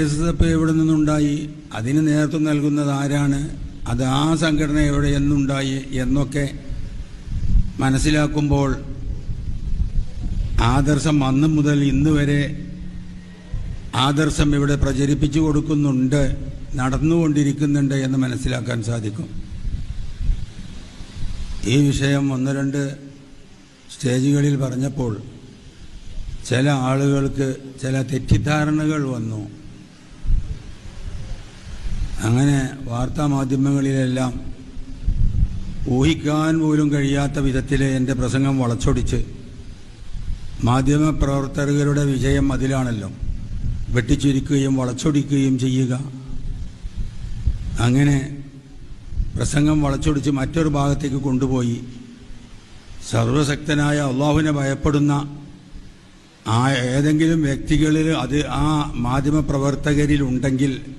S എവിടെ നിന്നുണ്ടായി? അതിന് നേതൃത്വം നൽകുന്നത് ആരാണ്? അത് ആ സംഘടന എവിടെ എന്നുണ്ടായി എന്നൊക്കെ മനസ്സിലാക്കുമ്പോൾ ആദർശം അന്ന് മുതൽ ഇന്ന് വരെ ആദർശം ഇവിടെ പ്രചരിപ്പിച്ചു കൊടുക്കുന്നുണ്ട് നടന്നുകൊണ്ടിരിക്കുന്നുണ്ട് എന്ന് മനസ്സിലാക്കാൻ സാധിക്കും. ഈ വിഷയം ഒന്ന് രണ്ട് സ്റ്റേജുകളിൽ പറഞ്ഞപ്പോൾ ചില ആളുകൾക്ക് ചില തെറ്റിദ്ധാരണകൾ വന്നു. അങ്ങനെ വാർത്താ മാധ്യമങ്ങളിലെല്ലാം ഊഹിക്കാൻ പോലും കഴിയാത്ത വിധത്തിൽ എന്റെ പ്രസംഗം വളച്ചൊടിച്ച് മാധ്യമപ്രവർത്തകരുടെ വിജയം അതിലാണല്ലോ. വെട്ടിച്ചുരുക്കുകയും വളച്ചൊടിക്കുകയും ചെയ്യുക. അങ്ങനെ പ്രസംഗം വളച്ചൊടിച്ച് മറ്റൊരു ഭാഗത്തേക്ക് കൊണ്ടുപോയി. സർവശക്തനായ അള്ളാഹുവിനെ ഭയപ്പെടുന്ന ആ ഏതെങ്കിലും വ്യക്തികളിൽ അത് ആ മാധ്യമപ്രവർത്തകരിൽ ഉണ്ടെങ്കിൽ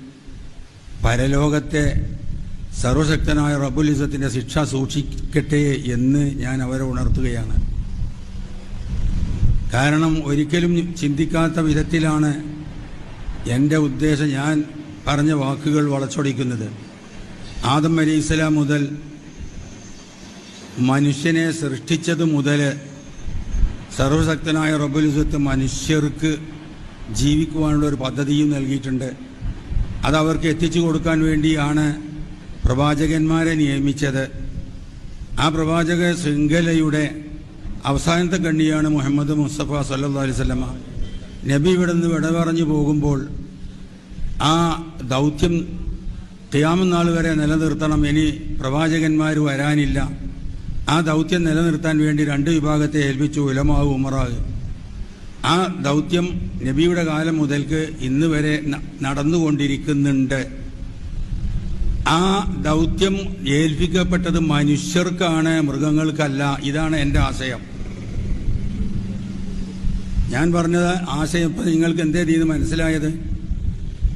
പരലോകത്തെ സർവശക്തനായ റബുലിസത്തിന്റെ ശിക്ഷ സൂക്ഷിക്കട്ടെ എന്ന് ഞാൻ അവരെ ഉണർത്തുകയാണ്. കാരണം ഒരിക്കലും ചിന്തിക്കാത്ത വിധത്തിലാണ് എന്റെ ഉദ്ദേശം ഞാൻ പറഞ്ഞ വാക്കുകൾ വളച്ചൊടിക്കുന്നത്. ആദം അലി ഇസ്ലാം മുതൽ മനുഷ്യനെ സൃഷ്ടിച്ചത് മുതൽ സർവശക്തനായ റബുലിസത്ത് മനുഷ്യർക്ക് ജീവിക്കുവാനുള്ള ഒരു പദ്ധതിയും നൽകിയിട്ടുണ്ട്. അത് അവർക്ക് എത്തിച്ചു കൊടുക്കാൻ വേണ്ടിയാണ് പ്രവാചകന്മാരെ നിയമിച്ചത്. ആ പ്രവാചക ശൃംഖലയുടെ അവസാനത്തെ കണ്ണിയാണ് മുഹമ്മദ് മുസ്തഫ സല്ലാ അലൈവല്ലമ നബി ഇവിടെ നിന്ന് വിട പറഞ്ഞു പോകുമ്പോൾ ആ ദൗത്യം ഖിയാമനാൾ വരെ നിലനിർത്തണം. ഇനി പ്രവാചകന്മാർ വരാനില്ല. ആ ദൗത്യം നിലനിർത്താൻ വേണ്ടി രണ്ട് വിഭാഗത്തെ ഏൽപ്പിച്ചു. ഉലമാവ് ഉമറാവ്. ആ ദൗത്യം നബിയുടെ കാലം മുതൽക്ക് ഇന്ന് വരെ നടന്നുകൊണ്ടിരിക്കുന്നുണ്ട്. ആ ദൗത്യം ഏൽപ്പിക്കപ്പെട്ടത് മനുഷ്യർക്കാണ് മൃഗങ്ങൾക്കല്ല. ഇതാണ് എന്റെ ആശയം. ഞാൻ പറഞ്ഞത് ആശയം ഇപ്പം നിങ്ങൾക്ക് എന്തേ രീതി മനസ്സിലായത്?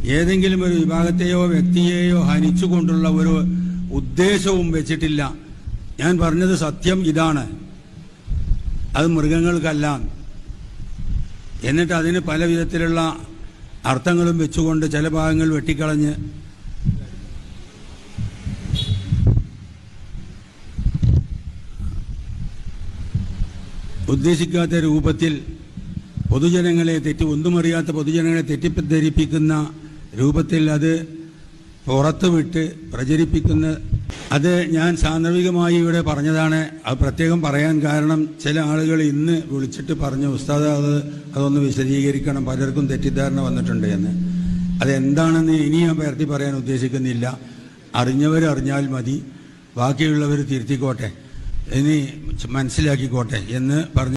ഏതെങ്കിലും ഒരു വിഭാഗത്തെയോ വ്യക്തിയെയോ ഹനിച്ചുകൊണ്ടുള്ള ഒരു ഉദ്ദേശവും വെച്ചിട്ടില്ല. ഞാൻ പറഞ്ഞത് സത്യം ഇതാണ്. അത് മൃഗങ്ങൾക്കല്ല. എന്നിട്ട് അതിന് പല വിധത്തിലുള്ള അർത്ഥങ്ങളും വെച്ചുകൊണ്ട് ചില ഭാഗങ്ങൾ വെട്ടിക്കളഞ്ഞ് ഉദ്ദേശിക്കാത്ത രൂപത്തിൽ പൊതുജനങ്ങളെ തെറ്റി ഒന്നുമറിയാത്ത പൊതുജനങ്ങളെ തെറ്റിദ്ധരിപ്പിക്കുന്ന രൂപത്തിൽ അത് പുറത്തുവിട്ട് പ്രചരിപ്പിക്കുന്ന അത് ഞാൻ സാന്ദർഭികമായി ഇവിടെ പറഞ്ഞതാണ്. അത് പ്രത്യേകം പറയാൻ കാരണം ചില ആളുകൾ ഇന്ന് വിളിച്ചിട്ട് പറഞ്ഞു ഉസ്താദ് അത് അതൊന്ന് വിശദീകരിക്കണം. പലർക്കും തെറ്റിദ്ധാരണ വന്നിട്ടുണ്ട് എന്ന്. അതെന്താണെന്ന് ഇനി ഞാൻ പരത്തി പറയാൻ ഉദ്ദേശിക്കുന്നില്ല. അറിഞ്ഞവർ അറിഞ്ഞാൽ മതി. ബാക്കിയുള്ളവർ തിരുത്തിക്കോട്ടെ. ഇനി മനസ്സിലാക്കിക്കോട്ടെ എന്ന് പറഞ്ഞു